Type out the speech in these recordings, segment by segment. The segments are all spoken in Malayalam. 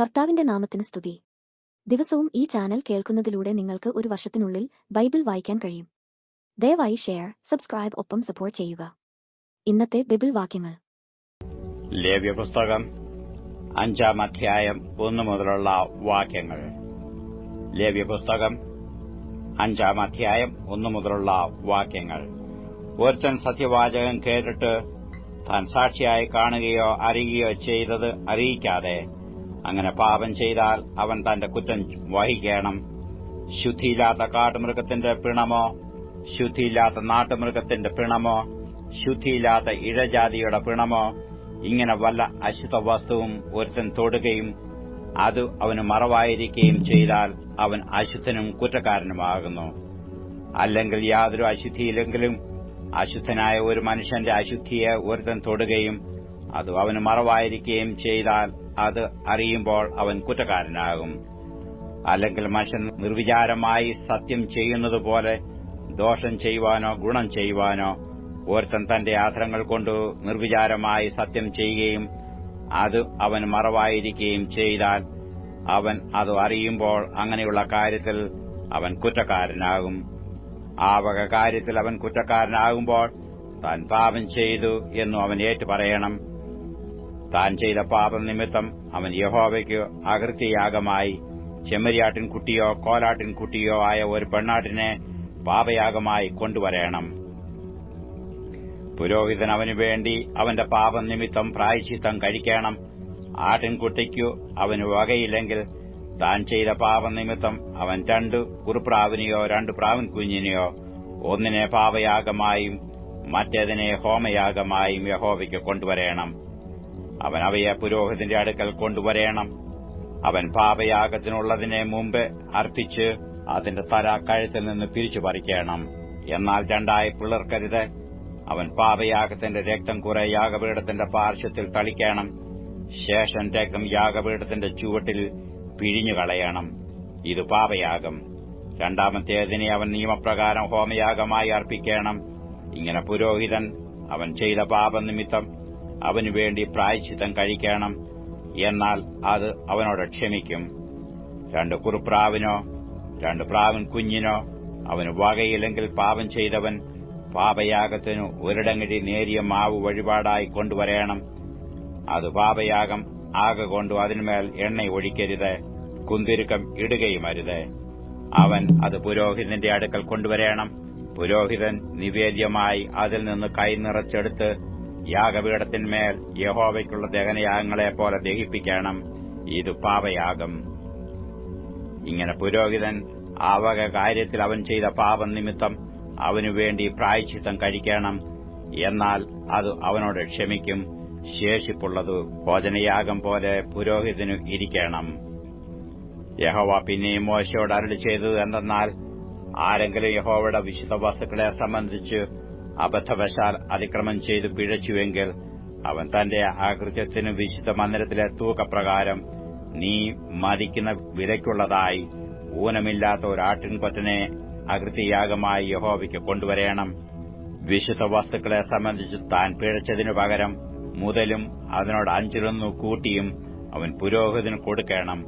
കർത്താവിന്റെ നാമത്തിന് സ്തുതി. ദിവസവും ഈ ചാനൽ കേൾക്കുന്നതിലൂടെ നിങ്ങൾക്ക് ഒരു വർഷത്തിനുള്ളിൽ ബൈബിൾ വായിക്കാൻ കഴിയും. ദയവായി ഷെയർ സബ്സ്ക്രൈബ് ഒപ്പം സപ്പോർട്ട് ചെയ്യുക. ഇന്നത്തെ ബൈബിൾ വാക്യങ്ങൾ. ലേവ്യപുസ്തകം അഞ്ചാം അധ്യായം ഒന്നു മുതലുള്ള വാക്യങ്ങൾ. ലേവ്യപുസ്തകം അഞ്ചാം അധ്യായം ഒന്നു മുതലുള്ള വാക്യങ്ങൾ. ഒരുത്തൻ സത്യവാചകം കേട്ടിട്ട് താൻ സാക്ഷിയായി കാണുകയോ അറിയുകയോ ചെയ്തത് അറിയിക്കാതെ അങ്ങനെ പാപം ചെയ്താൽ അവൻ തന്റെ കുറ്റം വഹിക്കണം. ശുദ്ധിയില്ലാത്ത കാട്ടുമൃഗത്തിന്റെ പിണമോ? ശുദ്ധിയില്ലാത്ത നാട്ടുമൃഗത്തിന്റെ പിണമോ? ശുദ്ധിയില്ലാത്ത ഇഴജാതിയുടെ പിണമോ? ഇങ്ങനെ വല്ല അശുദ്ധ വസ്തുവും ഒരുത്തൻ തൊടുകയും അത് അവന് മറവായിരിക്കുകയും ചെയ്താൽ അവൻ അശുദ്ധനും കുറ്റക്കാരനുമാകുന്നു. അല്ലെങ്കിൽ യാതൊരു അശുദ്ധിയില്ലെങ്കിലും അശുദ്ധനായ ഒരു മനുഷ്യന്റെ അശുദ്ധിയെ ഒരുത്തൻ തൊടുകയും അത് അവന് മറവായിരിക്കുകയും ചെയ്താൽ അത് അറിയുമ്പോൾ അവൻ കുറ്റക്കാരനാകും. അല്ലെങ്കിൽ മനുഷ്യൻ നിർവിചാരമായി സത്യം ചെയ്യുന്നതുപോലെ ദോഷം ചെയ്യുവാനോ ഗുണം ചെയ്യുവാനോ ഒരുത്തൻ തന്റെ ആധാരങ്ങൾ കൊണ്ട് നിർവിചാരമായി സത്യം ചെയ്യുകയും അത് അവൻ മറവായിരിക്കുകയും ചെയ്താൽ അവൻ അത് അറിയുമ്പോൾ അങ്ങനെയുള്ള കാര്യത്തിൽ അവൻ കുറ്റക്കാരനാകും. ആ വക കാര്യത്തിൽ അവൻ കുറ്റക്കാരനാകുമ്പോൾ താൻ പാപം ചെയ്തു എന്നും അവൻ ഏറ്റു പറയണം. താൻ ചെയ്ത പാപനിമിത്തം അവൻ യഹോവയ്ക്ക് അകൃത്യയാഗമായി ചെമ്മരിയാട്ടിൻകുട്ടിയോ കോലാട്ടിൻകുട്ടിയോ കോലാട്ടിൻ കുട്ടിയോ ആയ ഒരു പെണ്ണാട്ടിനെ പാപയാഗമായി കൊണ്ടുവരേണം. പുരോഹിതൻ അവനു വേണ്ടി അവന്റെ പാപനിമിത്തം പ്രായശ്ചിത്തം കഴിക്കണം. ആട്ടിൻകുട്ടിക്കു അവന് വകയില്ലെങ്കിൽ താൻ ചെയ്ത പാപനിമിത്തം അവൻ രണ്ട് കുറുപ്രാവിനെയോ രണ്ട് പ്രാവിൻ കുഞ്ഞിനെയോ ഒന്നിനെ പാപയാഗമായും മറ്റേതിനെ ഹോമയാഗമായും യഹോവയ്ക്ക് കൊണ്ടുവരേണം. അവൻ അവയെ പുരോഹിതന്റെ അടുക്കൽ കൊണ്ടുവരേണം. അവൻ പാപയാഗത്തിനുള്ളതിനെ മുമ്പ് അർപ്പിച്ച് അതിന്റെ തല കഴുത്തിൽ നിന്ന് പിരിച്ചു പറിക്കണം. എന്നാൽ രണ്ടായി പിളർക്കരുത്. അവൻ പാപയാഗത്തിന്റെ രക്തം കുറെ യാഗപീഠത്തിന്റെ പാർശ്വത്തിൽ തളിക്കണം. ശേഷം രക്തം യാഗപീഠത്തിന്റെ ചുവട്ടിൽ പിഴിഞ്ഞു കളയണം. ഇത് പാപയാഗം. രണ്ടാമത്തേതിനെ അവൻ നിയമപ്രകാരം ഹോമയാഗമായി അർപ്പിക്കണം. ഇങ്ങനെ പുരോഹിതൻ അവൻ ചെയ്ത പാപനിമിത്തം അവനു പ്രായച്ചിത്തം കഴിക്കണം. എന്നാൽ അത് അവനോട് ക്ഷമിക്കും. രണ്ട് കുറുപ്രാവിനോ രണ്ട് പ്രാവിൻ കുഞ്ഞിനോ അവന് വകയില്ലെങ്കിൽ പാപം ചെയ്തവൻ പാപയാഗത്തിനു ഒരിടങ്ങഴി നേരിയ മാവ് വഴിപാടായി കൊണ്ടുവരേണം. അത് പാപയാഗം ആകെ കൊണ്ടു അതിന്മേൽ എണ്ണ ഒഴിക്കരുത് കുന്തിരുക്കം ഇടുകയുമരുത് അവൻ അത് പുരോഹിതന്റെ അടുക്കൽ കൊണ്ടുവരേണം. പുരോഹിതൻ നിവേദ്യമായി അതിൽ നിന്ന് കൈ നിറച്ചെടുത്ത് യാഗപീഠത്തിന്മേൽ യഹോവയ്ക്കുള്ള ദഹനയാഗങ്ങളെപ്പോലെ ദഹിപ്പിക്കണം. ഇത് പാപയാഗം. ഇങ്ങനെ പുരോഹിതൻ ആവക കാര്യത്തിൽ അവൻ ചെയ്ത പാപം നിമിത്തം അവനു വേണ്ടി പ്രായച്ചിത്തം കഴിക്കണം. എന്നാൽ അത് അവനോട് ക്ഷമിക്കും. ശേഷിപ്പുള്ളത് ഭോജനയാഗം പോലെ പുരോഹിതനു ഇരിക്കണം. യഹോവ പിന്നെയും മോശയോട് അരളി ചെയ്തത് എന്തെന്നാൽ ആരെങ്കിലും യഹോവയുടെ വിശുദ്ധ വസ്തുക്കളെ സംബന്ധിച്ച് അബദ്ധവശാൽ അതിക്രമം ചെയ്തു പിഴച്ചുവെങ്കിൽ അവൻ തന്റെ ആകൃത്യത്തിന് വിശുദ്ധ മന്ദിരത്തിലെ തൂക്കപ്രകാരം നീ മതിക്കുന്ന വിലയ്ക്കുള്ളതായി ഊനമില്ലാത്ത ഒരാട്ടിൻകൊറ്റനെ അകൃത്യയാഗമായി യഹോവയ്ക്ക് കൊണ്ടുവരേണം. വിശുദ്ധ വസ്തുക്കളെ സംബന്ധിച്ച് താൻ പിഴച്ചതിനു പകരം മുതലും അതിനോട് അഞ്ചിലൊന്നു കൂട്ടിയും അവൻ പുരോഹിതന് കൊടുക്കണം.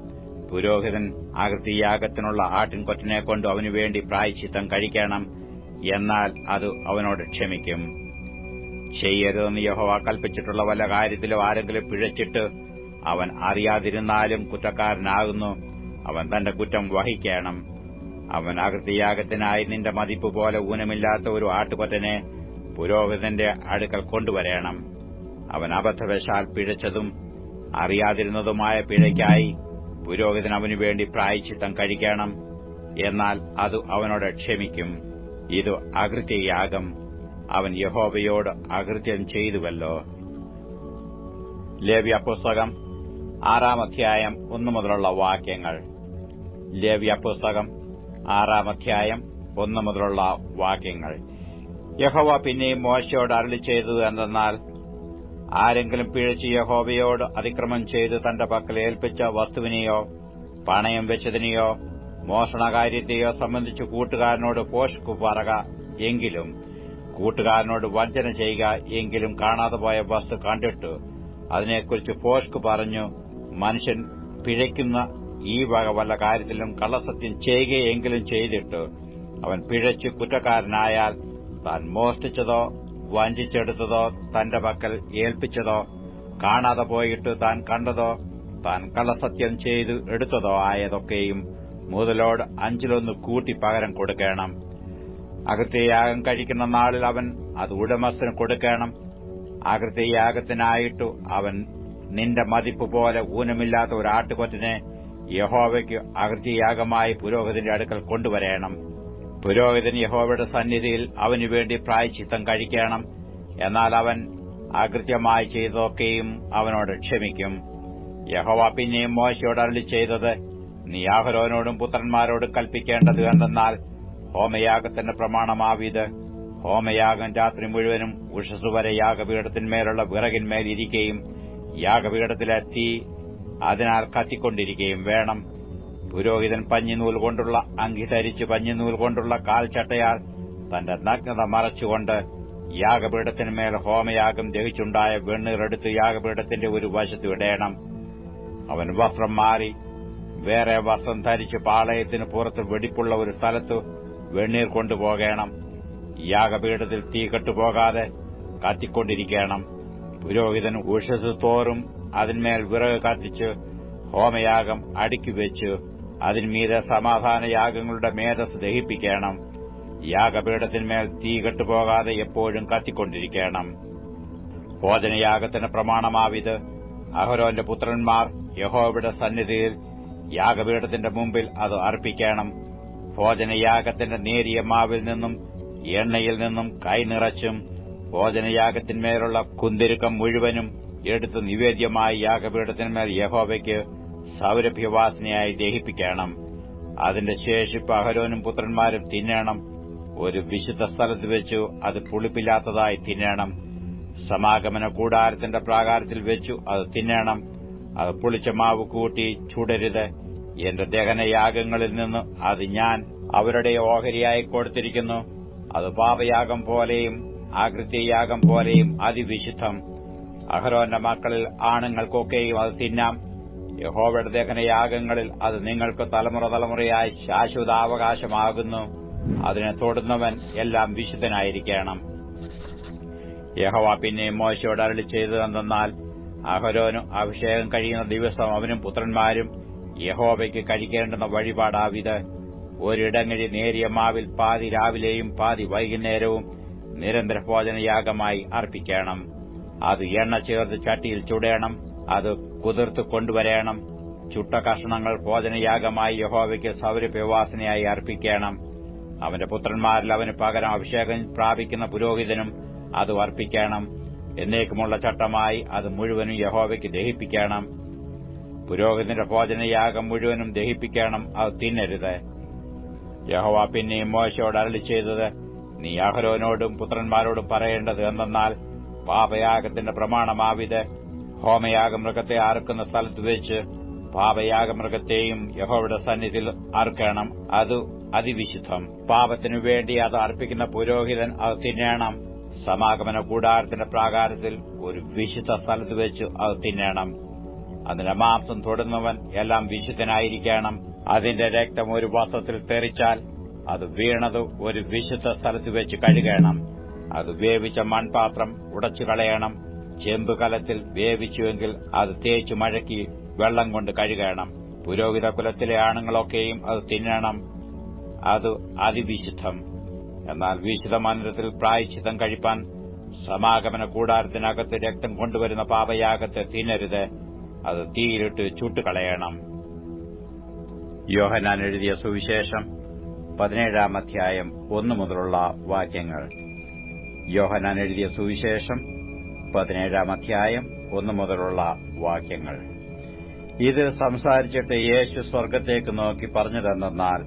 പുരോഹിതൻ ആകൃതിയാഗത്തിനുള്ള ആട്ടിൻകൊറ്റനെ കൊണ്ട് അവനുവേണ്ടി പ്രായച്ചിത്തം കഴിക്കണം. എന്നാൽ അത് അവനോട് ക്ഷമിക്കും. ചെയ്യരുതെന്ന് യഹോവ കൽപ്പിച്ചിട്ടുള്ള വല്ല കാര്യത്തിലും ആരെങ്കിലും പിഴച്ചിട്ട് അവൻ അറിയാതിരുന്നാലും കുറ്റക്കാരനാകുന്നു. അവൻ തന്റെ കുറ്റം വഹിക്കണം. അവൻ അകൃതിയാഗത്തിനായി നിന്റെ മതിപ്പ് പോലെ ഊനമില്ലാത്ത ഒരു ആട്ടുകൊറ്റനെ പുരോഹിതന്റെ അടുക്കൽ കൊണ്ടുവരേണം. അവൻ അബദ്ധവശാൽ പിഴച്ചതും അറിയാതിരുന്നതുമായ പിഴയ്ക്കായി പുരോഹിതൻ അവനുവേണ്ടി പ്രായച്ചിത്തം കഴിക്കണം. എന്നാൽ അത് അവനോട് ക്ഷമിക്കും. ഇത് അകൃത്യയാഗം അവൻ യഹോവയോട് അകൃത്യം ചെയ്തുവല്ലോ. ലേവ്യ പുസ്തകം ആറാം അധ്യായം ഒന്നു മുതലുള്ള വാക്യങ്ങൾ. ലേവ്യ പുസ്തകം ആറാം അധ്യായം ഒന്നു മുതലുള്ള വാക്യങ്ങൾ. യഹോവ പിന്നെയും മോശയോട് അരളി ചെയ്തത് എന്തെന്നാൽ ആരെങ്കിലും പിഴച്ച് യഹോവയോട് അതിക്രമം ചെയ്ത് തന്റെ പക്കൽ ഏൽപ്പിച്ച വസ്തുവിനെയോ പണയം വെച്ചതിനെയോ മോഷണകാര്യത്തെയോ സംബന്ധിച്ച് കൂട്ടുകാരനോട് പോഷ്കു പറക എങ്കിലും കൂട്ടുകാരനോട് വഞ്ചന ചെയ്യുക എങ്കിലും കാണാതെ പോയ വസ്തു കണ്ടിട്ട്. അതിനെക്കുറിച്ച് പോഷ്കു പറഞ്ഞു മനുഷ്യൻ പിഴയ്ക്കുന്ന ഈ വക വല്ല കാര്യത്തിലും കള്ളസത്യം ചെയ്യുകയെങ്കിലും ചെയ്തിട്ട്. അവൻ പിഴച്ച് കുറ്റക്കാരനായാൽ താൻ മോഷ്ടിച്ചതോ വഞ്ചിച്ചെടുത്തതോ തന്റെ പക്കൽ ഏൽപ്പിച്ചതോ കാണാതെ പോയിട്ട് താൻ കണ്ടതോ താൻ കള്ളസത്യം ചെയ്തു എടുത്തതോ ആയതൊക്കെയും മുതലോട് അഞ്ചിലൊന്ന് കൂട്ടി പകരം കൊടുക്കണം. അകൃത്യയാഗം കഴിക്കുന്ന നാളിൽ അവൻ അത് ഉടമസ്ഥന് കൊടുക്കണം. അകൃത്യയാഗത്തിനായിട്ടു അവൻ നിന്റെ മതിപ്പ് പോലെ ഊനമില്ലാത്ത ഒരു ആട്ടുകൊറ്റിനെ യഹോവയ്ക്ക് അകൃത്യയാഗമായി പുരോഹിതന്റെ അടുക്കൽ കൊണ്ടുവരേണം. പുരോഹിതൻ യഹോവയുടെ സന്നിധിയിൽ അവനുവേണ്ടി പ്രായച്ചിത്തം കഴിക്കണം. എന്നാൽ അവൻ അകൃത്യമായി ചെയ്തതൊക്കെയും അവനോട് ക്ഷമിക്കും. യഹോവ പിന്നെയും മോശയോട് അരളി ചെയ്തത് നീ ആഹരോനോടും പുത്രന്മാരോടും കൽപ്പിക്കേണ്ടത് എന്തെന്നാൽ ഹോമയാഗത്തിന്റെ പ്രമാണമാവിത്. ഹോമയാഗം രാത്രി മുഴുവനും ഉഷസ്സുവരെ യാഗപീഠത്തിന്മേലുള്ള വിറകിന്മേൽ ഇരിക്കുകയും യാഗപീഠത്തിലെ തീ അതിനാൽ കത്തിക്കൊണ്ടിരിക്കുകയും വേണം. പുരോഹിതൻ പഞ്ഞിനൂൽ കൊണ്ടുള്ള അങ്കി ധരിച്ച് പഞ്ഞിനൂൽ കൊണ്ടുള്ള കാൽച്ചട്ടയാൽ തന്റെ നഗ്നത മറച്ചുകൊണ്ട് യാഗപീഠത്തിന്മേൽ ഹോമയാഗം ദഹിച്ചുണ്ടായ വെണ്ണീറെടുത്ത് യാഗപീഠത്തിന്റെ ഒരു വശത്ത് ഇടേണം. അവൻ വസ്ത്രം മാറി വേറെ വസ്ത്രം ധരിച്ച് പാളയത്തിന് പുറത്ത് വെടിപ്പുള്ള ഒരു സ്ഥലത്ത് വെണ്ണീർ കൊണ്ടുപോകണം. യാഗപീഠത്തിൽ തീ കെട്ടുപോകാതെ കത്തിക്കൊണ്ടിരിക്കണം. പുരോഹിതൻ ഉഷസ് തോറും അതിന്മേൽ വിറക് കത്തിച്ച് ഹോമയാഗം അടുക്കി വെച്ച് അതിന്മീതെ സമാധാന യാഗങ്ങളുടെ മേധസ് ദഹിപ്പിക്കണം. യാഗപീഠത്തിന്മേൽ തീ കെട്ടുപോകാതെ എപ്പോഴും കത്തിക്കൊണ്ടിരിക്കണം. ഭോജനയാഗത്തിന് പ്രമാണമാവിത്. അഹരോന്റെ പുത്രന്മാർ യഹോവയുടെ സന്നിധിയിൽ യാഗപീഠത്തിന്റെ മുമ്പിൽ അത് അർപ്പിക്കണം. ഭോജനയാഗത്തിന്റെ നേരിയ മാവിൽ നിന്നും എണ്ണയിൽ നിന്നും കൈനിറച്ചും ഭോജനയാഗത്തിന്മേലുള്ള കുന്തിരുക്കം മുഴുവനും എടുത്ത് നിവേദ്യമായി യാഗപീഠത്തിന്മേൽ യഹോവയ്ക്ക് സൗരഭ്യവാസനയായി ദഹിപ്പിക്കണം. അതിന്റെ ശേഷിപ്പ് അഹരോനും പുത്രന്മാരും തിന്നണം. ഒരു വിശുദ്ധ സ്ഥലത്ത് വെച്ചു അത് പുളിപ്പില്ലാത്തതായി തിന്നണം. സമാഗമന കൂടാരത്തിന്റെ പ്രാകാരത്തിൽ വെച്ചു അത് തിന്നണം. അത് പുളിച്ച മാവ് കൂട്ടി ചുടരുത്. എന്റെ ദഹനയാഗങ്ങളിൽ നിന്ന് അത് ഞാൻ അവരുടെ ഓഹരിയായി കൊടുത്തിരിക്കുന്നു. അത് പാപയാഗം പോലെയും ആകൃത്യയാഗം പോലെയും അതിവിശുദ്ധം. അഹരോന്റെ മക്കളിൽ ആണുങ്ങൾക്കൊക്കെയും അത് തിന്നാം. യഹോവയുടെ ദഹനയാഗങ്ങളിൽ അത് നിങ്ങൾക്ക് തലമുറ തലമുറയായി ശാശ്വതാവകാശമാകുന്നു. അതിനെ തൊടുന്നവൻ എല്ലാം വിശുദ്ധനായിരിക്കണം. യഹോവ പിന്നെ മോശയോട് അരളി ചെയ്തതെന്നാൽ അഹരോനും അഭിഷേകം കഴിയുന്ന ദിവസം അവനും പുത്രന്മാരും യഹോവയ്ക്ക് കഴിക്കേണ്ടുന്ന വഴിപാടാവിത്. ഒരിടങ്ങഴി നേരിയ മാവിൽ പാതി രാവിലെയും പാതി വൈകുന്നേരവും നിരന്തര ഭോജനയാഗമായി അർപ്പിക്കണം. അത് എണ്ണ ചേർത്ത് ചട്ടിയിൽ ചുടേണം. അത് കുതിർത്ത് കൊണ്ടുവരേണം. ചുട്ട കഷണങ്ങൾ ഭോജനയാഗമായി യഹോവയ്ക്ക് സൗരഭ്യവാസനയായി അർപ്പിക്കണം. അവന്റെ പുത്രന്മാരിൽ അവന് പകരം അഭിഷേകം പ്രാപിക്കുന്ന പുരോഹിതനും അത് അർപ്പിക്കണം. എന്നേക്കുമുള്ള ചട്ടമായി അത് മുഴുവനും യഹോവയ്ക്ക് ദഹിപ്പിക്കണം. പുരോഹിതന്റെ ഭോജനയാഗം മുഴുവനും ദഹിപ്പിക്കണം അത് തിന്നരുത്. യഹോവ പിന്നെയും മോശയോട് അരളി ചെയ്തത് നീ അഹരോനോടും പുത്രന്മാരോടും പറയേണ്ടത് എന്തെന്നാൽ പാപയാഗത്തിന്റെ പ്രമാണമാവിത്. ഹോമയാഗമൃഗത്തെ അറുക്കുന്ന സ്ഥലത്ത് വെച്ച് പാപയാഗമൃഗത്തെയും യഹോവയുടെ സന്നിധിയിൽ അറുക്കണം അത് അതിവിശുദ്ധം. പാപത്തിനു വേണ്ടി അത് അർപ്പിക്കുന്ന പുരോഹിതൻ അത് തിന്നേണം. സമാഗമന കൂടാരത്തിന്റെ പ്രാകാരത്തിൽ ഒരു വിശുദ്ധ സ്ഥലത്ത് വെച്ച് അത് തിന്നേണം. അതിന്റെ മാംസം തൊടുന്നവൻ എല്ലാം വിശുദ്ധനായിരിക്കണം. അതിന്റെ രക്തം ഒരു വസ്ത്രത്തിൽ തെറിച്ചാൽ അത് വീണത് ഒരു വിശുദ്ധ സ്ഥലത്ത് വെച്ച് കഴുകണം. അത് വേവിച്ച മൺപാത്രം ഉടച്ചു കളയണം. ചെമ്പ് കലത്തിൽ വേവിച്ചുവെങ്കിൽ അത് തേച്ചു മഴക്കി വെള്ളം കൊണ്ട് കഴുകണം. പുരോഹിത കുലത്തിലെ ആണുങ്ങളൊക്കെയും അത് തിന്നണം. അത് അതിവിശുദ്ധം. എന്നാൽ വിശുദ്ധ മന്ദിരത്തിൽ പ്രായച്ചിതം കഴിപ്പാൻ സമാഗമന കൂടാരത്തിനകത്ത് രക്തം കൊണ്ടുവരുന്ന പാപയാഗത്തെ തിന്നരുത്. അത് തീയിലിട്ട് ചുട്ടുകളയണം യോഹനാൻ എഴുതിയ സുവിശേഷം പതിനേഴാം അധ്യായം ഒന്നു മുതലുള്ള വാക്യങ്ങൾ. യോഹനാൻ എഴുതിയ സുവിശേഷം പതിനേഴാം അധ്യായം ഒന്നു മുതലുള്ള വാക്യങ്ങൾ. ഇത് സംസാരിച്ചിട്ട് യേശു സ്വർഗത്തേക്ക് നോക്കി പറഞ്ഞതെന്നാൽ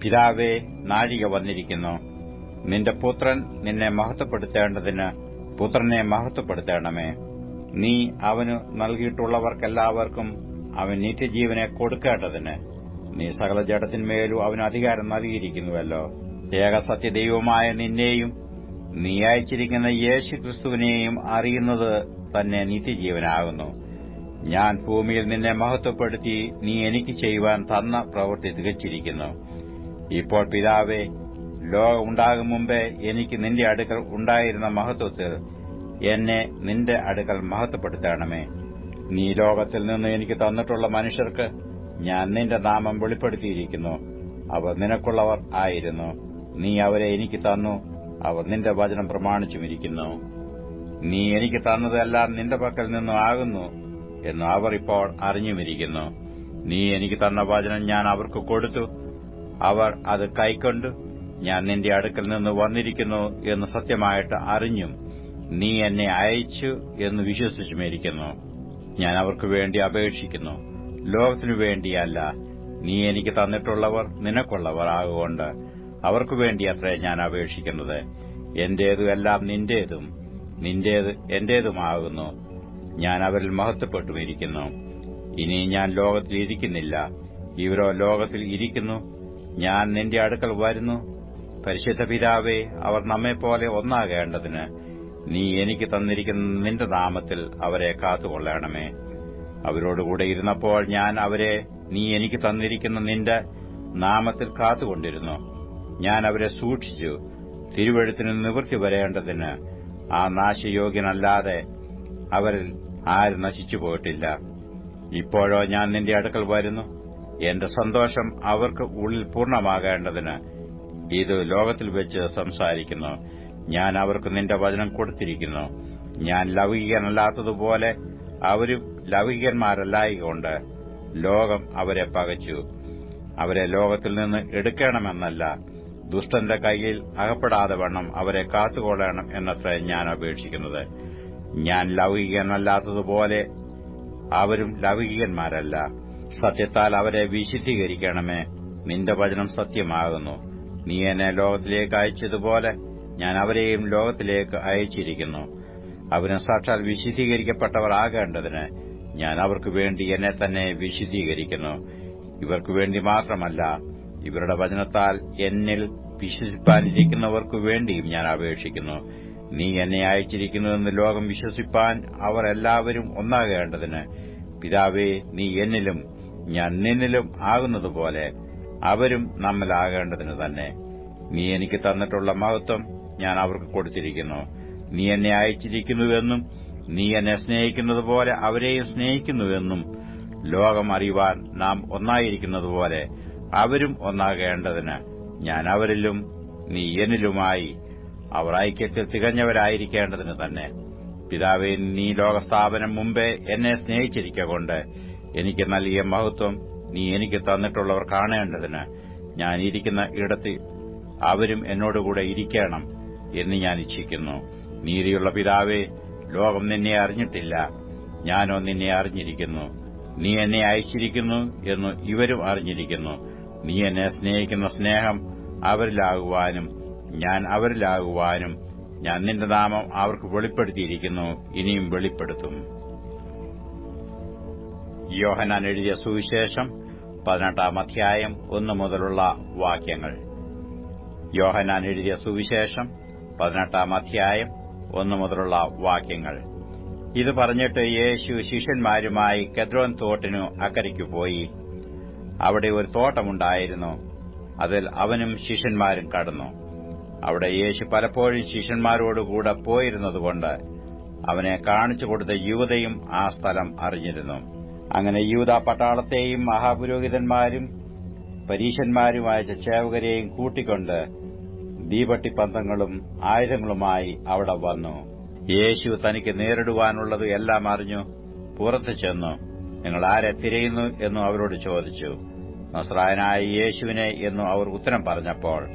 പിതാവേ നാഴിക വന്നിരിക്കുന്നു. നിന്റെ പുത്രൻ നിന്നെ മഹത്വപ്പെടുത്തേണ്ടതിന് പുത്രനെ മഹത്വപ്പെടുത്തേണമേ. നീ അവന് നൽകിയിട്ടുള്ളവർക്കെല്ലാവർക്കും അവൻ നിത്യജീവനെ കൊടുക്കേണ്ടതിന് നീ സകല ജഡത്തിന്മേലും അവന് അധികാരം നൽകിയിരിക്കുന്നുവല്ലോ. ഏകസത്യദൈവമായ നിന്നെയും നീ അയച്ചിരിക്കുന്ന യേശു ക്രിസ്തുവിനെയും അറിയുന്നത് തന്നെ നിത്യജീവനാകുന്നു. ഞാൻ ഭൂമിയിൽ നിന്നെ മഹത്വപ്പെടുത്തി നീ എനിക്ക് ചെയ്യുവാൻ തന്ന പ്രവൃത്തി തികച്ചിരിക്കുന്നു. ഇപ്പോൾ പിതാവെ ലോകമുണ്ടാകും മുമ്പേ എനിക്ക് നിന്റെ അടുക്കൽ ഉണ്ടായിരുന്ന മഹത്വത്തിൽ എന്നെ നിന്റെ അടുക്കൽ മഹത്വപ്പെടുത്തണമേ. നീ ലോകത്തിൽ നിന്ന് എനിക്ക് തന്നിട്ടുള്ള മനുഷ്യർക്ക് ഞാൻ നിന്റെ നാമം വെളിപ്പെടുത്തിയിരിക്കുന്നു. അവർ നിനക്കുള്ളവർ ആയിരുന്നു. നീ അവരെ എനിക്ക് തന്നു. അവർ നിന്റെ വചനം പ്രമാണിച്ചുമിരിക്കുന്നു. നീ എനിക്ക് തന്നതെല്ലാം നിന്റെ പക്കൽ നിന്നും ആകുന്നു എന്ന് അവർ ഇപ്പോൾ അറിഞ്ഞുമിരിക്കുന്നു. നീ എനിക്ക് തന്ന വചനം ഞാൻ അവർക്ക് കൊടുത്തു. അവർ അത് കൈക്കൊണ്ടു ഞാൻ നിന്റെ അടുക്കൽ നിന്ന് വന്നിരിക്കുന്നു എന്ന് സത്യമായിട്ട് അറിഞ്ഞും നീ എന്നെ അയച്ചു എന്ന് വിശ്വസിച്ചുമിരിക്കുന്നു ഞാൻ അവർക്ക് വേണ്ടി അപേക്ഷിക്കുന്നു. ലോകത്തിനു വേണ്ടിയല്ല നീ എനിക്ക് തന്നിട്ടുള്ളവർ നിനക്കുള്ളവർ ആകുകൊണ്ട് അവർക്കു വേണ്ടിയത്രേ ഞാൻ അപേക്ഷിക്കുന്നത്. എന്റേതും എല്ലാം നിന്റേതും നിന്റേത് എന്റേതുമാകുന്നു. ഞാൻ അവരിൽ മഹത്വപ്പെട്ടുമിരിക്കുന്നു. ഇനി ഞാൻ ലോകത്തിൽ ഇരിക്കുന്നില്ല. ഇവരോ ലോകത്തിൽ ഇരിക്കുന്നു. ഞാൻ നിന്റെ അടുക്കൽ വരുന്നു. പരിശുദ്ധ പിതാവേ അവർ നമ്മെപ്പോലെ ഒന്നാകേണ്ടതിന് നീ എനിക്ക് തന്നിരിക്കുന്ന നിന്റെ നാമത്തിൽ അവരെ കാത്തുകൊള്ളണമേ. അവരോടുകൂടെ ഇരുന്നപ്പോൾ ഞാൻ അവരെ നീ എനിക്ക് തന്നിരിക്കുന്ന നിന്റെ നാമത്തിൽ കാത്തുകൊണ്ടിരുന്നു. ഞാൻ അവരെ സൂക്ഷിച്ചു. തിരുവഴുത്തിന് നിവൃത്തി വരേണ്ടതിന് ആ നാശയോഗ്യനല്ലാതെ അവരിൽ ആര് നശിച്ചു പോയിട്ടില്ല. ഇപ്പോഴോ ഞാൻ നിന്റെ അടുക്കൽ വരുന്നു. എന്റെ സന്തോഷം അവർക്ക് ഉള്ളിൽ പൂർണമാകേണ്ടതിന് ഇത് ലോകത്തിൽ വെച്ച് സംസാരിക്കുന്നു. ഞാൻ അവർക്ക് നിന്റെ വചനം കൊടുത്തിരിക്കുന്നു. ഞാൻ ലൗകികനല്ലാത്തതുപോലെ അവരും ലൗകികന്മാരല്ലായികൊണ്ട് ലോകം അവരെ പകച്ചു. അവരെ ലോകത്തിൽ നിന്ന് എടുക്കണമെന്നല്ല ദുഷ്ടന്റെ കയ്യിൽ അകപ്പെടാതെ വണ്ണം അവരെ കാത്തുകൊള്ളണം എന്നത്ര ഞാൻ അപേക്ഷിക്കുന്നത്. ഞാൻ ലൗകികനല്ലാത്തതുപോലെ അവരും ലൗകികന്മാരല്ല. സത്യത്താൽ അവരെ വിശുദ്ധീകരിക്കണമേ. നിന്റെ വചനം സത്യമാകുന്നു. നീ എന്നെ ലോകത്തിലേക്ക് അയച്ചതുപോലെ ഞാൻ അവരെയും ലോകത്തിലേക്ക് അയച്ചിരിക്കുന്നു. അവന് സാക്ഷാൽ വിശുദ്ധീകരിക്കപ്പെട്ടവർ ആകേണ്ടതിന് ഞാൻ അവർക്ക് വേണ്ടി എന്നെ തന്നെ വിശുദ്ധീകരിക്കുന്നു. ഇവർക്കു വേണ്ടി മാത്രമല്ല ഇവരുടെ വചനത്താൽ എന്നിൽ വിശ്വസിപ്പാനിരിക്കുന്നവർക്കു വേണ്ടിയും ഞാൻ അപേക്ഷിക്കുന്നു. നീ എന്നെ അയച്ചിരിക്കുന്നുവെന്ന് ലോകം വിശ്വസിപ്പാൻ അവർ എല്ലാവരും ഒന്നാകേണ്ടതിന്. പിതാവേ നീ എന്നിലും ഞാൻ നിന്നിലും ആകുന്നതുപോലെ അവരും നമ്മിലാകേണ്ടതിന് തന്നെ. നീ എനിക്ക് തന്നിട്ടുള്ള മഹത്വം ഞാൻ അവർക്ക് കൊടുത്തിരിക്കുന്നു. നീ എന്നെ അയച്ചിരിക്കുന്നുവെന്നും നീ എന്നെ സ്നേഹിക്കുന്നതുപോലെ അവരെയും സ്നേഹിക്കുന്നുവെന്നും ലോകം അറിയുവാൻ നാം ഒന്നായിരിക്കുന്നതുപോലെ അവരും ഒന്നാകേണ്ടതിന് ഞാൻ അവരിലും നീ എന്നിലുമായി അവർ ഐക്യത്തിൽ തികഞ്ഞവരായിരിക്കേണ്ടതിന് തന്നെ. പിതാവേ നീ ലോകസ്ഥാപനം മുമ്പേ എന്നെ സ്നേഹിച്ചിരിക്കൊണ്ട് എനിക്ക് നൽകിയ മഹത്വം നീ എനിക്ക് തന്നിട്ടുള്ളവർ കാണേണ്ടതിന് ഞാൻ ഇരിക്കുന്ന ഇടത്ത് അവരും എന്നോടുകൂടെ ഇരിക്കണം. എന്ന് ഞാൻ ഇച്ഛിക്കുന്നു. നീതിയുള്ള പിതാവേ ലോകം നിന്നെ അറിഞ്ഞിട്ടില്ല. ഞാനോ നിന്നെ അറിഞ്ഞിരിക്കുന്നു. നീ എന്നെ അയച്ചിരിക്കുന്നു എന്ന് ഇവരും അറിഞ്ഞിരിക്കുന്നു. നീ എന്നെ സ്നേഹിക്കുന്ന സ്നേഹം അവരിലാകുവാനും ഞാൻ അവരിലാകുവാനും ഞാൻ നിന്റെ നാമം അവർക്ക് വെളിപ്പെടുത്തിയിരിക്കുന്നു. ഇനിയും വെളിപ്പെടുത്തും. യോഹനാൻ എഴുതിയ സുവിശേഷം പതിനെട്ടാം അധ്യായം ഒന്നു മുതലുള്ള വാക്യങ്ങൾ. യോഹനാൻ എഴുതിയ സുവിശേഷം പതിനെട്ടാം അധ്യായം ഒന്നു മുതലുള്ള വാക്യങ്ങൾ. ഇത് പറഞ്ഞിട്ട് യേശു ശിഷ്യന്മാരുമായി കെദ്രോൻ തോട്ടിനു അക്കരയ്ക്കു പോയി. അവിടെ ഒരു തോട്ടമുണ്ടായിരുന്നു. അതിൽ അവനും ശിഷ്യന്മാരും കടന്നു. അവിടെ യേശു പലപ്പോഴും ശിഷ്യന്മാരോടുകൂടെ പോയിരുന്നതുകൊണ്ട് അവനെ കാണിച്ചു കൊടുത്ത യുവതയും ആ സ്ഥലം അറിഞ്ഞിരുന്നു. അങ്ങനെ യൂത പട്ടാളത്തെയും മഹാപുരോഹിതന്മാരും പരീശന്മാരും ചേവകരെയും കൂട്ടിക്കൊണ്ട് ദീപട്ടിപ്പന്തങ്ങളും ആയുധങ്ങളുമായി അവിടെ വന്നു. യേശു തനിക്ക് നേരിടുവാനുള്ളത് എല്ലാം അറിഞ്ഞു. പുറത്തു ചെന്നു. നിങ്ങൾ ആരെ തിരയുന്നു? എന്നും അവരോട് ചോദിച്ചു. നസ്രായനായ യേശുവിനെ എന്നും അവർ ഉത്തരം പറഞ്ഞപ്പോൾ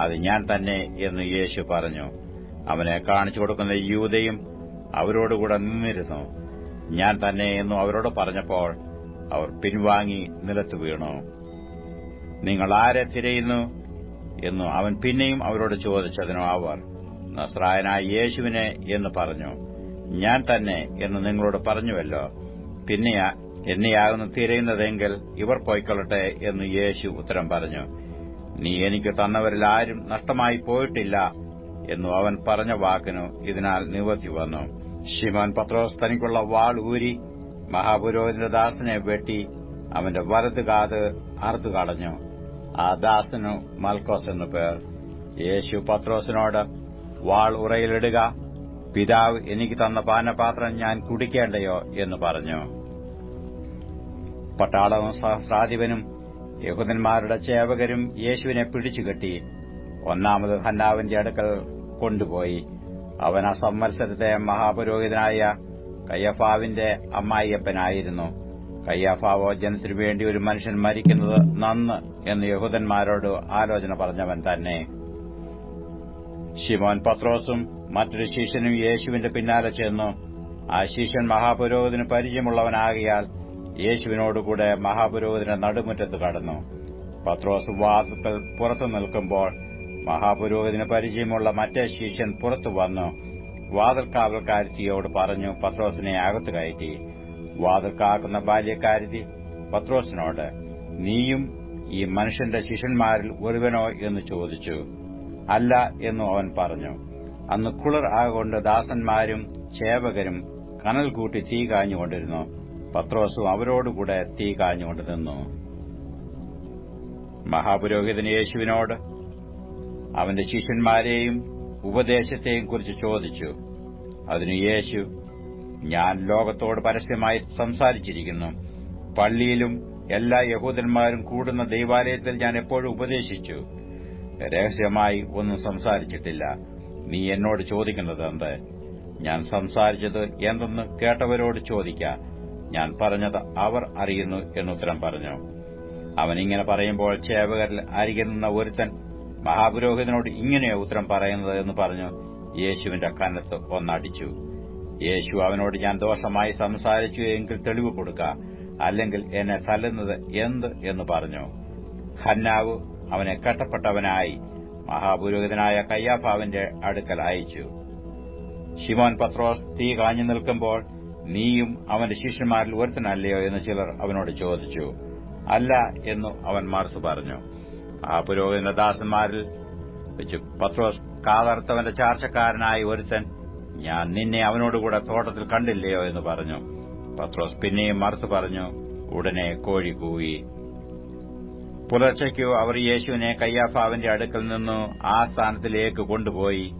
അത് ഞാൻ തന്നെ എന്നു യേശു പറഞ്ഞു. അവനെ കാണിച്ചു കൊടുക്കുന്ന യൂതയും അവരോടുകൂടെ നിന്നിരുന്നു. ഞാൻ തന്നെ എന്നും അവരോട് പറഞ്ഞപ്പോൾ അവർ പിൻവാങ്ങി നിലത്തു വീണു. നിങ്ങൾ ആരെ തിരയുന്നു? എന്നു അവൻ പിന്നെയും അവരോട് ചോദിച്ചതിനോ അവർ നസ്രായനായ യേശുവിനെ എന്ന് പറഞ്ഞു. ഞാൻ തന്നെ എന്ന് നിങ്ങളോട് പറഞ്ഞുവല്ലോ. പിന്നെ എന്നെയാകുന്നു തിരയുന്നതെങ്കിൽ ഇവർ പോയിക്കൊള്ളട്ടെ എന്ന് യേശു ഉത്തരം പറഞ്ഞു. നീ എനിക്ക് തന്നവരിൽ ആരും നഷ്ടമായി പോയിട്ടില്ല എന്നു അവൻ പറഞ്ഞ വാക്കിനു ഇതിനാൽ നിവർത്തി വന്നു. ശിവാൻ പത്രോസ് തനിക്കുള്ള വാൾ ഊരി മഹാപുരോഹിതദാസനെ ദാസനെ വെട്ടി അവന്റെ വലത് കാത് അറുത്തു കളഞ്ഞു. ആ ദാസനു മൽക്കോസ് എന്നു പേർ. യേശു പത്രോസിനോട് വാൾ ഉറയിലിടുക. പിതാവ് എനിക്ക് തന്ന പാനപാത്രം ഞാൻ കുടിക്കേണ്ടയോ? എന്ന് പറഞ്ഞു. പട്ടാളവും സഹസ്രാധിപനും യഹൂദന്മാരുടെ ചേവകരും യേശുവിനെ പിടിച്ചുകെട്ടി ഒന്നാമത് ഹന്നാവിന്റെ അടുക്കൽ കൊണ്ടുപോയി. അവൻ ആ മഹാപുരോഹിതനായ കയ്യഫാവിന്റെ അമ്മായിയപ്പനായിരുന്നു. കയ്യഫാവോ ജനത്തിനു വേണ്ടി ഒരു മനുഷ്യൻ മരിക്കുന്നത് നന്ന് എന്ന് യഹൂദന്മാരോട് ആലോചന പറഞ്ഞവൻ തന്നെ. ശിമോൻ പത്രോസും മറ്റൊരു ശിഷ്യനും യേശുവിന്റെ പിന്നാലെ ചെന്നു. ആ ശിഷ്യൻ മഹാപുരോഹിതന് പരിചയമുള്ളവനാകിയാൽ യേശുവിനോടുകൂടെ മഹാപുരോഹിതന്റെ നടുമുറ്റത്ത് കടന്നു. പത്രോസ് വാതുക്കൾ പുറത്തു നിൽക്കുമ്പോൾ മഹാപുരോഹിതന് പരിചയമുള്ള മറ്റേ ശിഷ്യൻ പുറത്തു വന്നു. വാതിൽക്കാവൽക്കാരത്തിയോട് പറഞ്ഞു പത്രോസിനെ അകത്ത് കയറ്റി. വാതിൽക്കാക്കുന്ന ബാല്യക്കാരത്തി പത്രോസിനോട് നീയും ഈ മനുഷ്യന്റെ ശിഷ്യന്മാരിൽ ഒരുവനോ? എന്ന് ചോദിച്ചു. അല്ല എന്നു അവൻ പറഞ്ഞു. അന്ന് കുളിർ ആകൊണ്ട് ദാസന്മാരും ചേവകരും കനൽ കൂട്ടി തീ കാഞ്ഞുകൊണ്ടിരുന്നു. പത്രോസും അവരോടുകൂടെ തീ കാഞ്ഞുകൊണ്ട് നിന്നു. മഹാപുരോഹിതൻ യേശുവിനോട് അവന്റെ ശിഷ്യന്മാരെയും ഉപദേശത്തെയും കുറിച്ച് ചോദിച്ചു. അതിന് യേശു ഞാൻ ലോകത്തോട് പരസ്യമായി സംസാരിച്ചിരിക്കുന്നു. പള്ളിയിലും എല്ലാ യഹൂദന്മാരും കൂടുന്ന ദൈവാലയത്തിൽ ഞാൻ എപ്പോഴും ഉപദേശിച്ചു. രഹസ്യമായി ഒന്നും സംസാരിച്ചിട്ടില്ല. നീ എന്നോട് ചോദിക്കുന്നത് എന്ത്? ഞാൻ സംസാരിച്ചത് എന്തെന്ന് കേട്ടവരോട് ചോദിക്ക. ഞാൻ പറഞ്ഞത് അവർ അറിയുന്നു എന്നുത്തരം പറഞ്ഞു. അവനിങ്ങനെ പറയുമ്പോൾ ചേവകരിൽ അരികെ നിന്ന ഒരുത്തൻ മഹാപുരോഹിതനോട് ഇങ്ങനെയാ ഉത്തരം പറയുന്നത് എന്ന് പറഞ്ഞു. യേശുവിന്റെ കനത്ത് ഒന്നടിച്ചു. യേശു അവനോട് ഞാൻ ദോഷമായി സംസാരിച്ചു എങ്കിൽ തെളിവ് കൊടുക്ക അല്ലെങ്കിൽ എന്നെ തല്ലുന്നത് എന്ത്? എന്ന് പറഞ്ഞു. ഹന്നാവ് അവനെ കട്ടപ്പെട്ടവനായി മഹാപുരോഹിതനായ കയ്യാഫാവിന്റെ അടുക്കൽ അയച്ചു. ഷിമോൻ പത്രോസ് തീ കാഞ്ഞു നിൽക്കുമ്പോൾ നീയും അവന്റെ ശിഷ്യന്മാരിൽ ഒരുത്തനല്ലയോ? എന്ന് ചിലർ അവനോട് ചോദിച്ചു. അല്ല എന്നു അവൻ മറുത്തു പറഞ്ഞു. ആ പുരോഹിതന്റെ ദാസന്മാരിൽ വെച്ച് പത്രോസ് കാതർത്തവന്റെ ചാർച്ചക്കാരനായി ഒരുത്തൻ ഞാൻ നിന്നെ അവനോടുകൂടെ തോട്ടത്തിൽ കണ്ടില്ലയോ എന്ന് പറഞ്ഞു. പത്രോസ് പിന്നെയും മറുത്തു പറഞ്ഞു ഉടനെ കോഴി കൂവി പുലർച്ചയ്ക്കു അവർ യേശുവിനെ കയ്യാഫാവിന്റെ അടുക്കൽ നിന്നു ആ സ്ഥാനത്തിലേക്ക് കൊണ്ടുപോയി.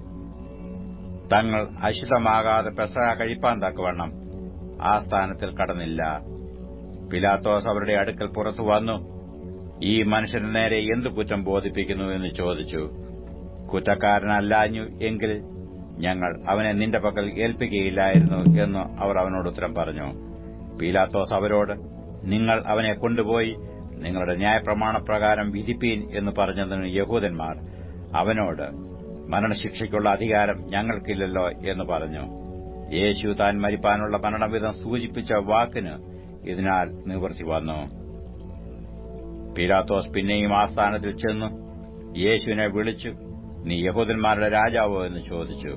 തങ്ങൾ അശുദ്ധമാകാതെ പെസഹ കഴിപ്പാൻ തക്കവണ്ണം ആ സ്ഥാനത്തിൽ കടന്നില്ല. പിലാത്തോസ് അവരുടെ അടുക്കൽ പുറത്തു വന്നു. ഈ മനുഷ്യന് നേരെ എന്തു കുറ്റം ബോധിപ്പിക്കുന്നു എന്ന് ചോദിച്ചു. കുറ്റക്കാരനല്ലാഞ്ഞു എങ്കിൽ ഞങ്ങൾ അവനെ നിന്റെ പക്കൽ ഏൽപ്പിക്കുകയില്ലായിരുന്നു എന്ന് അവർ അവനോട് ഉത്തരം പറഞ്ഞു. പീലാത്തോസ് അവരോട് നിങ്ങൾ അവനെ കൊണ്ടുപോയി നിങ്ങളുടെ ന്യായപ്രമാണപ്രകാരം വിധിപ്പീൻ എന്ന് പറഞ്ഞതിന് യഹൂദന്മാർ അവനോട് മരണശിക്ഷയ്ക്കുള്ള അധികാരം ഞങ്ങൾക്കില്ലല്ലോ എന്ന് പറഞ്ഞു. യേശു താൻ മരിപ്പാനുള്ള മരണവിധം സൂചിപ്പിച്ച വാക്കിന് ഇതിനാൽ നിവൃത്തി വന്നു. പീലാത്തോസ് പിന്നെയും ആസ്ഥാനത്തിൽ ചെന്ന്. യേശുവിനെ വിളിച്ചു. നീ യഹൂദന്മാരുടെ രാജാവോ എന്ന് ചോദിച്ചു.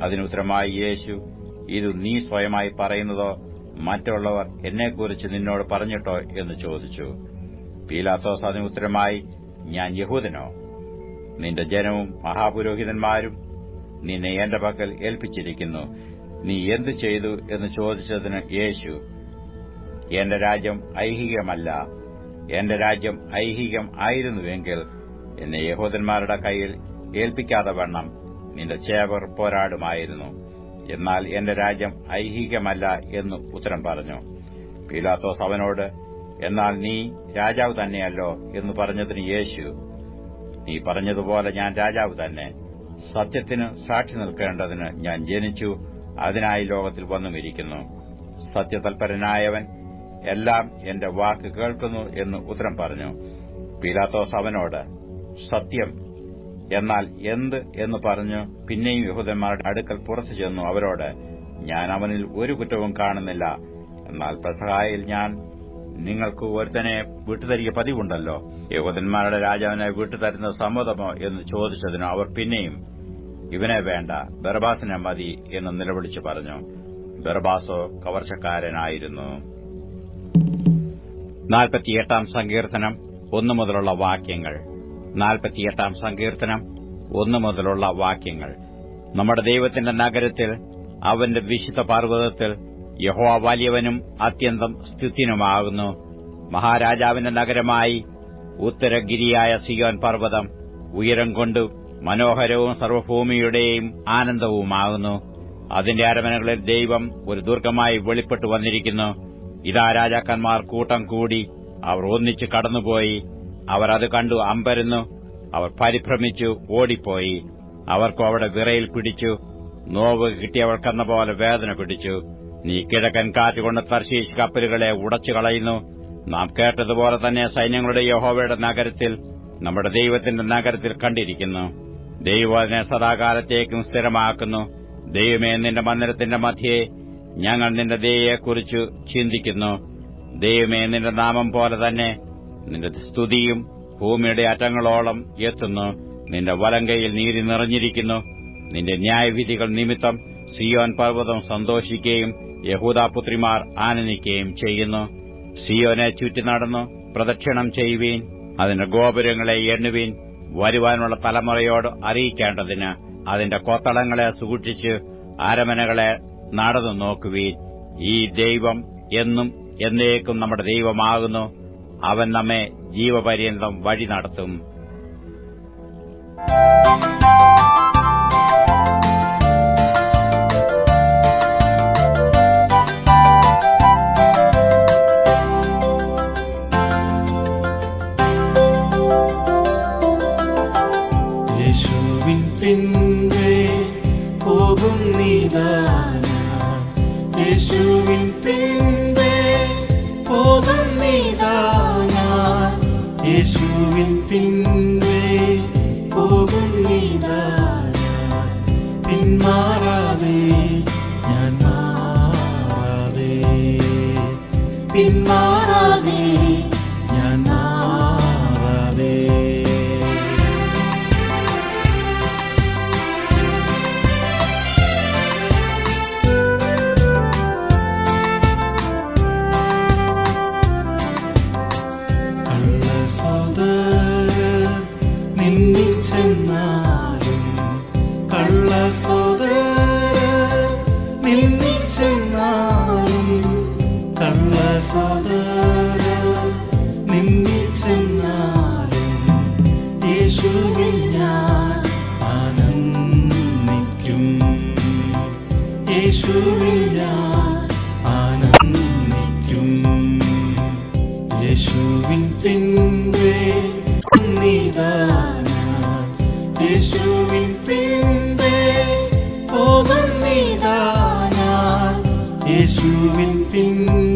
അതിനുത്തരമായി യേശു ഇത് നീ സ്വയമായി പറയുന്നതോ? മറ്റുള്ളവർ എന്നെക്കുറിച്ച് നിന്നോട് പറഞ്ഞിട്ടോ? എന്ന് ചോദിച്ചു. പീലാത്തോസ് അതിനുത്തരമായി ഞാൻ യഹൂദനോ? നിന്റെ ജനവും മഹാപുരോഹിതന്മാരും നിന്നെ എന്റെ പക്കൽ ഏൽപ്പിച്ചിരിക്കുന്നു. നീ എന്തു ചെയ്തു? എന്ന് ചോദിച്ചതിന് യേശു എന്റെ രാജ്യം ഐഹികമല്ല. എന്റെ രാജ്യം ഐഹികം ആയിരുന്നുവെങ്കിൽ എന്നെ യഹൂദന്മാരുടെ കയ്യിൽ ഏൽപ്പിക്കാതെ വണ്ണം. നിന്റെ ചേവർ പോരാടുമായിരുന്നു. എന്നാൽ എന്റെ രാജ്യം ഐഹികമല്ല എന്ന് ഉത്തരം പറഞ്ഞു. പീലാത്തോസ് അവനോട് എന്നാൽ നീ രാജാവ് തന്നെയല്ലോ എന്ന് പറഞ്ഞതിന് യേശു നീ പറഞ്ഞതുപോലെ ഞാൻ രാജാവ് തന്നെ. സത്യത്തിന് സാക്ഷി നിൽക്കേണ്ടതിന് ഞാൻ ജനിച്ചു അതിനായി ലോകത്തിൽ വന്നുമിരിക്കുന്നു സത്യതൽപരനായവൻ എല്ലാം എന്റെ വാക്ക് കേൾക്കുന്നു എന്ന് ഉത്തരം പറഞ്ഞു. പീലാത്തോസ് അവനോട് സത്യം എന്നാൽ എന്ത് എന്ന് പറഞ്ഞു പിന്നെയും യഹൂദന്മാരുടെ അടുക്കൽ പുറത്തു ചെന്നു അവരോട് ഞാൻ അവനിൽ ഒരു കുറ്റവും കാണുന്നില്ല. എന്നാൽ പെസഹായിൽ ഞാൻ നിങ്ങൾക്ക് ഒരുത്തനെ വിട്ടുതരിക പതിവുണ്ടല്ലോ. യഹൂദന്മാരുടെ രാജാവിനെ വിട്ടുതരുന്നത് സമ്മതമോ എന്ന് ചോദിച്ചതിന് അവർ പിന്നെയും ഇവനെ വേണ്ട ബർബാസിനെ മതി എന്ന് നിലവിളിച്ചു പറഞ്ഞു. ബർബാസോ കവർച്ചക്കാരനായിരുന്നു. നാൽപ്പത്തിയെട്ടാം സങ്കീർത്തനം ഒന്നു മുതലുള്ള വാക്യങ്ങൾ. നാൽപ്പത്തിയെട്ടാം സങ്കീർത്തനം ഒന്നു മുതലുള്ള വാക്യങ്ങൾ. നമ്മുടെ ദൈവത്തിന്റെ നഗരത്തിൽ അവന്റെ വിശുദ്ധ പാർവതത്തിൽ യഹോവ വലിയവനും അത്യന്തം സ്തുത്യനുമാകുന്നു. മഹാരാജാവിന്റെ നഗരമായി ഉത്തരഗിരിയായ സിയോൻ പർവതം ഉയരം കൊണ്ട് മനോഹരവും സർവഭൂമിയുടെയും ആനന്ദവുമാകുന്നു. അതിന്റെ അരമനകളിൽ ദൈവം ഒരു ദുർഗമായി വെളിപ്പെട്ടു വന്നിരിക്കുന്നു. ഇതാ രാജാക്കന്മാർ കൂട്ടം കൂടി അവർ ഒന്നിച്ച് കടന്നുപോയി. അവർ അത് കണ്ടു അമ്പരന്നു. അവർ പരിഭ്രമിച്ചു ഓടിപ്പോയി. അവർക്കും അവിടെ വിറയിൽ പിടിച്ചു. നോവ് കിട്ടിയവർക്കെന്ന പോലെ വേദന പിടിച്ചു. നീ കിഴക്കൻ കാറ്റുകൊണ്ട് തർശീശ് കപ്പലുകളെ ഉടച്ചു കളയുന്നു. നാം കേട്ടതുപോലെ തന്നെ സൈന്യങ്ങളുടെ യഹോവയുടെ നഗരത്തിൽ നമ്മുടെ ദൈവത്തിന്റെ നഗരത്തിൽ കണ്ടിരിക്കുന്നു. ദൈവം അതിനെ സദാകാലത്തേക്കും സ്ഥിരമാക്കുന്നു. ദൈവമേ നിന്റെ മന്ദിരത്തിന്റെ മധ്യേ ഞങ്ങൾ നിന്റെ ദയയെക്കുറിച്ചു ചിന്തിക്കുന്നു. ദൈവമേ നിന്റെ നാമം പോലെ തന്നെ നിന്റെ സ്തുതിയും ഭൂമിയുടെ അറ്റങ്ങളോളം എത്തുന്നു. നിന്റെ വലങ്കയിൽ നീതി നിറഞ്ഞിരിക്കുന്നു. നിന്റെ ന്യായവിധികൾ നിമിത്തം സിയോൻ പർവതം സന്തോഷിക്കുകയും യഹൂദാപുത്രിമാർ ആനന്ദിക്കുകയും ചെയ്യുന്നു. സിയോനെ ചുറ്റി നടന്നു പ്രദക്ഷിണം ചെയ്യുവീൻ. അതിന്റെ ഗോപുരങ്ങളെ എണ്ണുവീൻ. വരുവാനുള്ള തലമുറയോട് അറിയിക്കേണ്ടതിന് അതിന്റെ കൊത്തളങ്ങളെ സൂക്ഷിച്ച് അരമനകളെ നടന്നു നോക്കുവീൻ. ഈ ദൈവം എന്നും എന്നേക്കും നമ്മുടെ ദൈവമാകുന്നു. അവൻ നമ്മെ ജീവപര്യന്തം വഴി നടത്തും. in my 冰